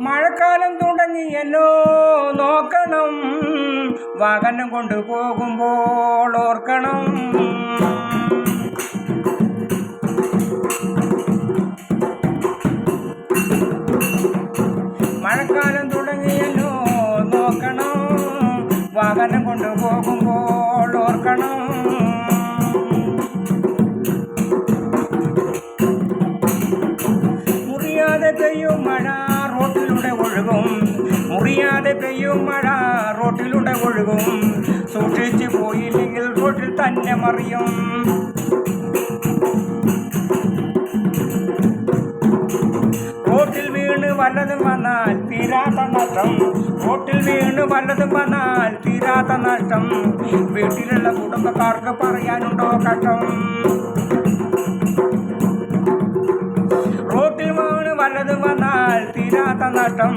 മഴക്കാലം തുടങ്ങി എന്നോ നോക്കണം വാഹനം കൊണ്ടുപോകുമ്പോൾ ഓർക്കണം. മഴക്കാലം തുടങ്ങിയല്ലോ നോക്കണം. വാഹനം കൊണ്ടുപോകുമ്പോൾ ഓർക്കണം. മുറിയാതെ പെയ്യും മഴ. റോട്ടിലൂടെ ഒഴുകും. മുറിയാതെ പെയ്യും മഴ റോട്ടിലൂടെ ഒഴുകും. സൂക്ഷിച്ചു പോയില്ലെങ്കിൽ റോട്ടിൽ തന്നെ മറിയും. റോട്ടിൽ വീണ് വല്ലതും വന്നാൽ തീരാത്ത നഷ്ടം. റോട്ടിൽ വീണ് വല്ലതും വന്നാൽ തീരാത്ത നഷ്ടം. വീട്ടിലുള്ള കുടുംബക്കാർക്ക് പറയാനുണ്ടോ കഷ്ടം? വല്ലതും തീരാത്ത നഷ്ടം.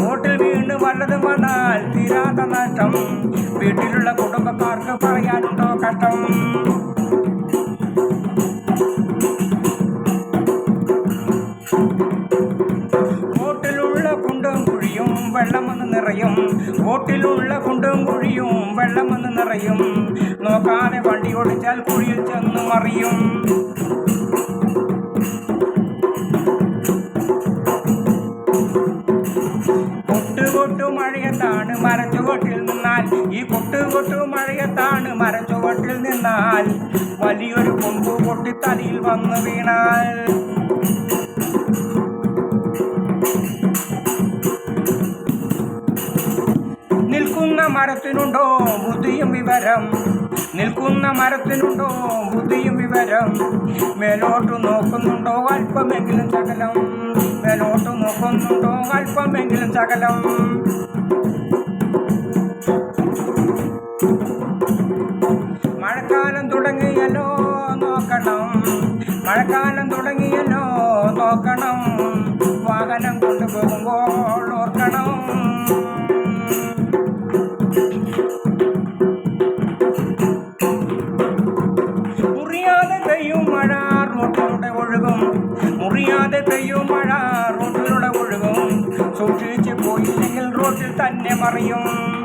റോട്ടിൽ വീണ്ടും വല്ലതും വന്നാൽ തീരാത്ത നഷ്ടം. വീട്ടിലുള്ള കുടുംബക്കാർക്ക് പറയാനുണ്ടോ കഷ്ടം? റോട്ടിലുള്ള കുണ്ടും കുഴിയും വെള്ളം വന്ന് നിറയും. റോട്ടിലുള്ള കുണ്ടും കുഴിയും വെള്ളം വന്ന് നിറയും. നോക്കാതെ വണ്ടി ഓടിച്ചാൽ കുഴിയിൽ ചെന്ന് മറിയും. മരച്ചുവട്ടിൽ നിന്നാൽ ഈ കൊട്ടു കൊട്ടു മഴയത്താണ് മരച്ചുവട്ടിൽ നിന്നാൽ. വലിയൊരു കൊമ്പു പൊട്ടി തലയിൽ വന്നു വീണാൽ. നിൽക്കുന്ന മരത്തിനുണ്ടോ ബുദ്ധിയും വിവരം? നിൽക്കുന്ന മരത്തിനുണ്ടോ ബുദ്ധിയും വിവരം? മേലോട്ട് നോക്കുന്നുണ്ടോ അല്പമെങ്കിലും ശകലം മേലോട്ട് നോക്കുന്നുണ്ടോ അല്പമെങ്കിലും ശകലം നോക്കണം. മഴക്കാലം തുടങ്ങിയല്ലോ നോക്കണം. വാഹനം കൊണ്ടുപോകുമ്പോൾ ഓർക്കണം. മുറിയാതെ പെയ്യും മഴ റോട്ടിലൂടെ ഒഴുകും. മുറിയാതെ പെയ്യും മഴ റോട്ടിലൂടെ ഒഴുകും. സൂക്ഷിച്ച് പോയില്ലെങ്കിൽ റോട്ടിൽ തന്നെ മറിയും.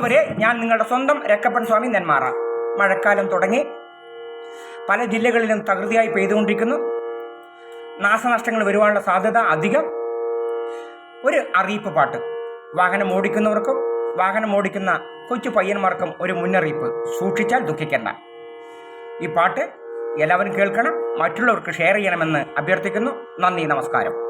പ്രിയമുള്ളവരെ ഞാൻ നിങ്ങളുടെ സ്വന്തം രക്കപ്പൻ സ്വാമി നെന്മാറ. മഴക്കാലം തുടങ്ങി. പല ജില്ലകളിലും തകൃതിയായി പെയ്തുകൊണ്ടിരിക്കുന്നു. നാശനഷ്ടങ്ങൾ വരുവാനുള്ള സാധ്യത അധികം. ഒരു അറിയിപ്പ് പാട്ട്. വാഹനം ഓടിക്കുന്നവർക്കും വാഹനം ഓടിക്കുന്ന കൊച്ചു പയ്യന്മാർക്കും ഒരു മുന്നറിയിപ്പ്. സൂക്ഷിച്ചാൽ ദുഃഖിക്കേണ്ട. ഈ പാട്ട് എല്ലാവരും കേൾക്കണം മറ്റുള്ളവർക്ക് ഷെയർ ചെയ്യണമെന്ന് അഭ്യർത്ഥിക്കുന്നു. നന്ദി നമസ്കാരം.